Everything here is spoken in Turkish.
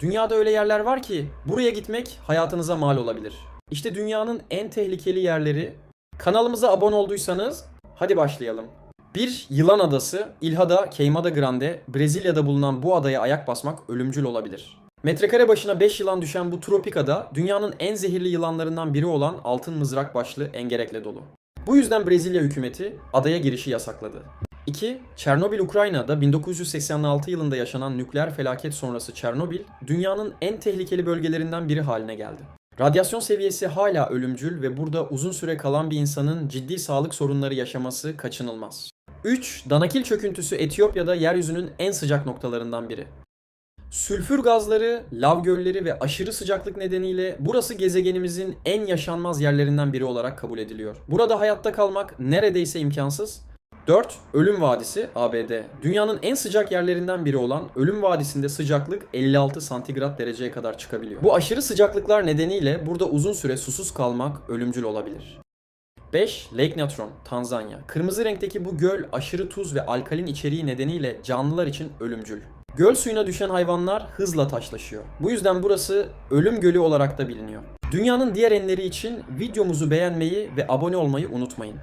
Dünyada öyle yerler var ki buraya gitmek hayatınıza mal olabilir. İşte dünyanın en tehlikeli yerleri. Kanalımıza abone olduysanız hadi başlayalım. 1. Yılan Adası, Ilhada Queimada Grande, Brezilya'da bulunan bu adaya ayak basmak ölümcül olabilir. Metrekare başına 5 yılan düşen bu tropik ada dünyanın en zehirli yılanlarından biri olan altın mızrak başlı engerekle dolu. Bu yüzden Brezilya hükümeti adaya girişi yasakladı. 2. Çernobil Ukrayna'da 1986 yılında yaşanan nükleer felaket sonrası Çernobil, dünyanın en tehlikeli bölgelerinden biri haline geldi. Radyasyon seviyesi hala ölümcül ve burada uzun süre kalan bir insanın ciddi sağlık sorunları yaşaması kaçınılmaz. 3. Danakil çöküntüsü Etiyopya'da yeryüzünün en sıcak noktalarından biri. Sülfür gazları, lav gölleri ve aşırı sıcaklık nedeniyle burası gezegenimizin en yaşanmaz yerlerinden biri olarak kabul ediliyor. Burada hayatta kalmak neredeyse imkansız. 4. Ölüm Vadisi ABD. Dünyanın en sıcak yerlerinden biri olan Ölüm Vadisi'nde sıcaklık 56 santigrat dereceye kadar çıkabiliyor. Bu aşırı sıcaklıklar nedeniyle burada uzun süre susuz kalmak ölümcül olabilir. 5. Lake Natron, Tanzanya. Kırmızı renkteki bu göl aşırı tuz ve alkalin içeriği nedeniyle canlılar için ölümcül. Göl suyuna düşen hayvanlar hızla taşlaşıyor. Bu yüzden burası ölüm gölü olarak da biliniyor. Dünyanın diğer enleri için videomuzu beğenmeyi ve abone olmayı unutmayın.